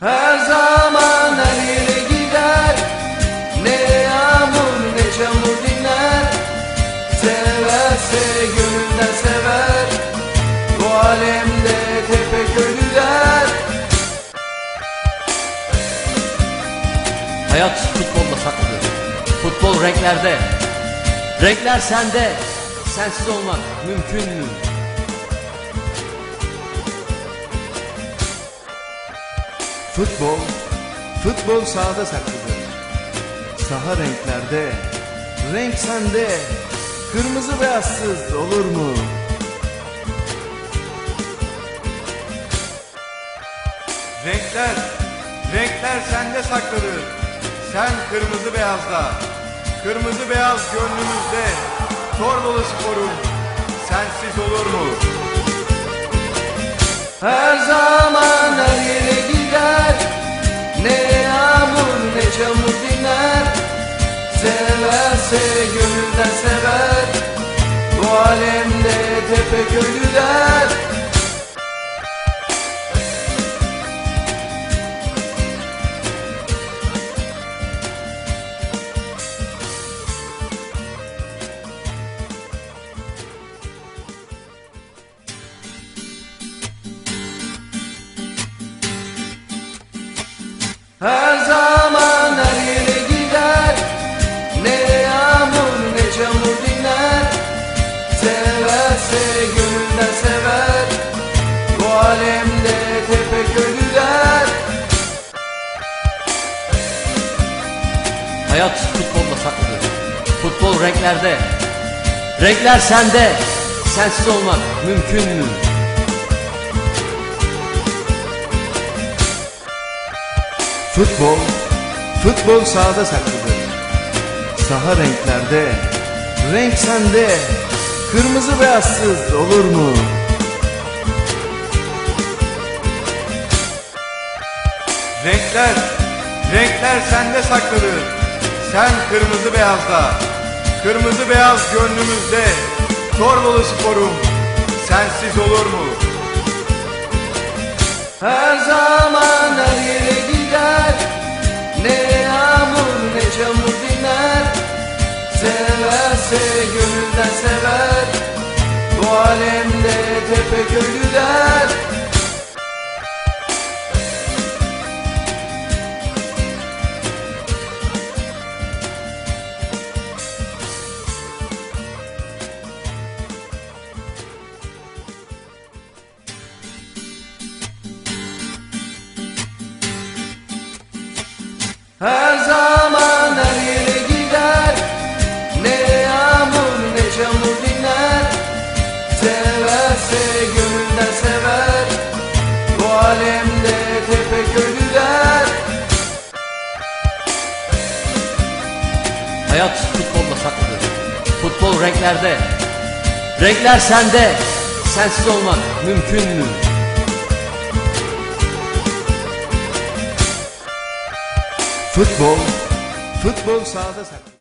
Her zaman her yere gider Ne yağmur ne çamur dinler Severse gönülden sever Bu alemde tepe köylüler Hayat futbolda saklıdır. Futbol renklerde. Renkler sende. Sensiz olmak mümkün mü? Futbol, futbol sahada saklıdır. Saha renklerde, renk sende. Kırmızı beyazsız olur mu? Renkler, renkler sende saklıdır. Sen kırmızı beyazda, kırmızı beyaz gönlümüzde. Dolu sporum, sensiz olur mu? Tepe köylüler. Her zaman Hayat futbolda saklıdır. Futbol renklerde. Renkler sende. Sensiz olmak mümkün mü? Futbol, futbol sahada saklıdır. Saha renklerde, renk sende. Kırmızı beyazsız olur mu? Renkler, renkler sende saklıdır. Sen kırmızı beyazda, kırmızı beyaz gönlümüzde. Dolu sporum, sensiz olur mu? Her zaman her yere gider Ne yağmur ne çamur dinler Severse gönülden sever Bu alemde tepe köylüler Her zaman her yere gider Ne yağmur ne çamur dinler Severse gönülden sever Bu alemde tepe köylüler Hayat futbolda saklıdır. Futbol renklerde. Renkler sende. Sensiz olmak mümkün mü? Futbol, futbol sahada saklı